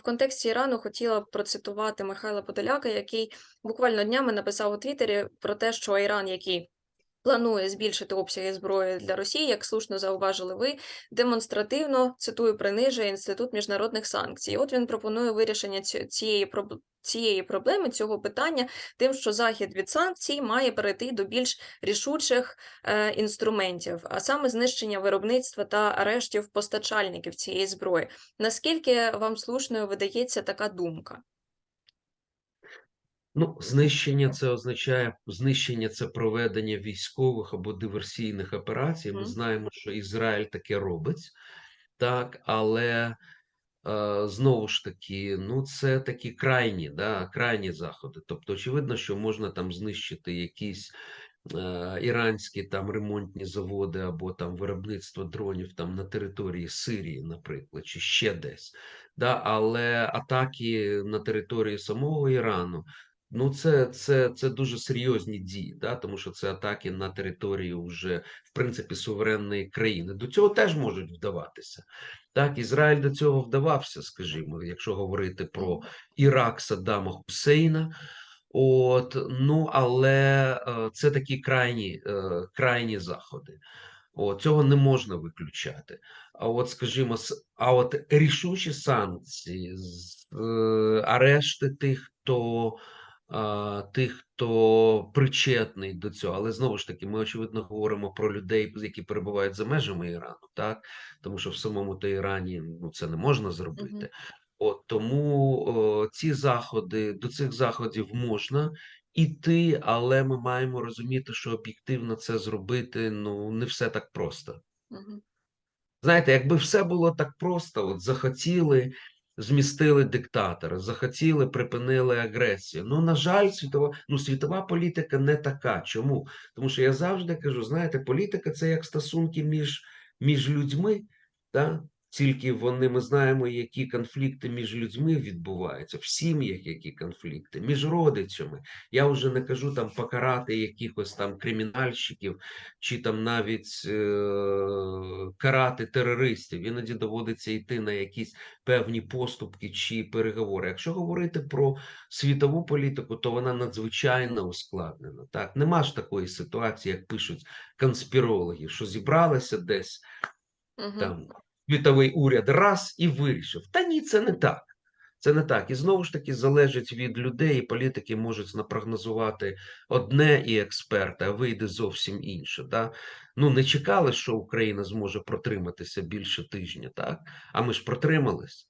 в контексті Ірану хотіла процитувати Михайла Подоляка, який буквально днями написав у Твіттері про те, що Іран, який планує збільшити обсяги зброї для Росії, як слушно зауважили ви, демонстративно цитую принижує інститут міжнародних санкцій. От він пропонує вирішення цієї проб- цієї проблеми, цього питання, тим, що захід від санкцій має перейти до більш рішучих е, інструментів, а саме знищення виробництва та арештів постачальників цієї зброї. Наскільки вам слушною видається така думка? Ну, знищення це означає знищення це проведення військових або диверсійних операцій. Ми знаємо, що Ізраїль таке робить, так, але е, знову ж таки, ну це такі крайні, да, крайні заходи. Тобто, очевидно, що можна там знищити якісь е, іранські там ремонтні заводи або там виробництво дронів там на території Сирії, наприклад, чи ще десь. Да, але атаки на території самого Ірану. Ну, це, це, це дуже серйозні дії, да, тому що це атаки на територію вже в принципі суверенної країни. До цього теж можуть вдаватися. Так, Ізраїль до цього вдавався, скажімо, якщо говорити про Ірак Саддама Хусейна. От, ну але е, це такі крайні, е, крайні заходи. От, цього не можна виключати. А от, скажімо, а от рішучі санкції, е, арешти тих, хто тих, хто причетний до цього. Але знову ж таки, ми очевидно говоримо про людей, які перебувають за межами Ірану, так тому що в самому Ірані ну це не можна зробити. Мгм. От тому о, ці заходи до цих заходів можна іти, але ми маємо розуміти, що об'єктивно це зробити ну не все так просто. Мгм. Знаєте, якби все було так просто, от захотіли, змістили диктатора, захотіли, припинили агресію. Ну, на жаль, світова, ну, світова політика не така. Чому? Тому що я завжди кажу: знаєте, політика це як стосунки між, між людьми, та? Тільки вони ми знаємо, які конфлікти між людьми відбуваються, в сім'ях які конфлікти, між родичами. Я вже не кажу там покарати якихось там кримінальщиків чи там навіть е, карати терористів. Іноді доводиться йти на якісь певні поступки чи переговори. Якщо говорити про світову політику, то вона надзвичайно ускладнена. Так, нема ж такої ситуації, як пишуть конспірологи, що зібралися десь Мгм. там світовий уряд раз і вирішив. Та ні, це не так. Це не так. І знову ж таки залежить від людей, і політики можуть напрогнозувати одне і експерти, а вийде зовсім інше. Да? Ну не чекали, що Україна зможе протриматися більше тижня, так? А ми ж протримались.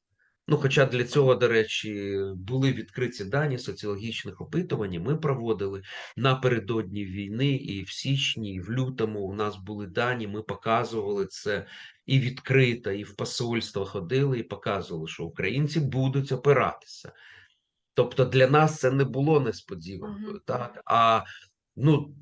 Ну, хоча для цього, до речі, були відкриті дані соціологічних опитувань, ми проводили напередодні війни, і в січні, і в лютому у нас були дані. Ми показували це і відкрито, і в посольства ходили, і показували, що українці будуть опиратися. Тобто для нас це не було несподіванкою, Мгм. так? А ну,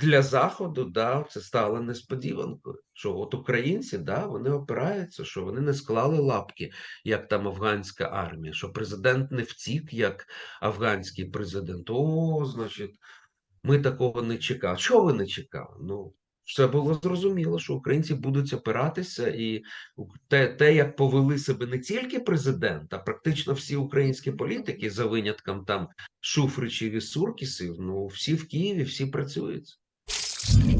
для Заходу, да, це стало несподіванкою. Що от українці, да, вони опираються, що вони не склали лапки, як там афганська армія, що президент не втік, як афганський президент. О, значить, ми такого не чекали. Чого ви не чекали? Ну, все було зрозуміло, що українці будуть опиратися, і те, те, як повели себе не тільки президент, а практично всі українські політики, за винятком там Шуфричів і Суркісів, ну всі в Києві, всі працюють. Thank you.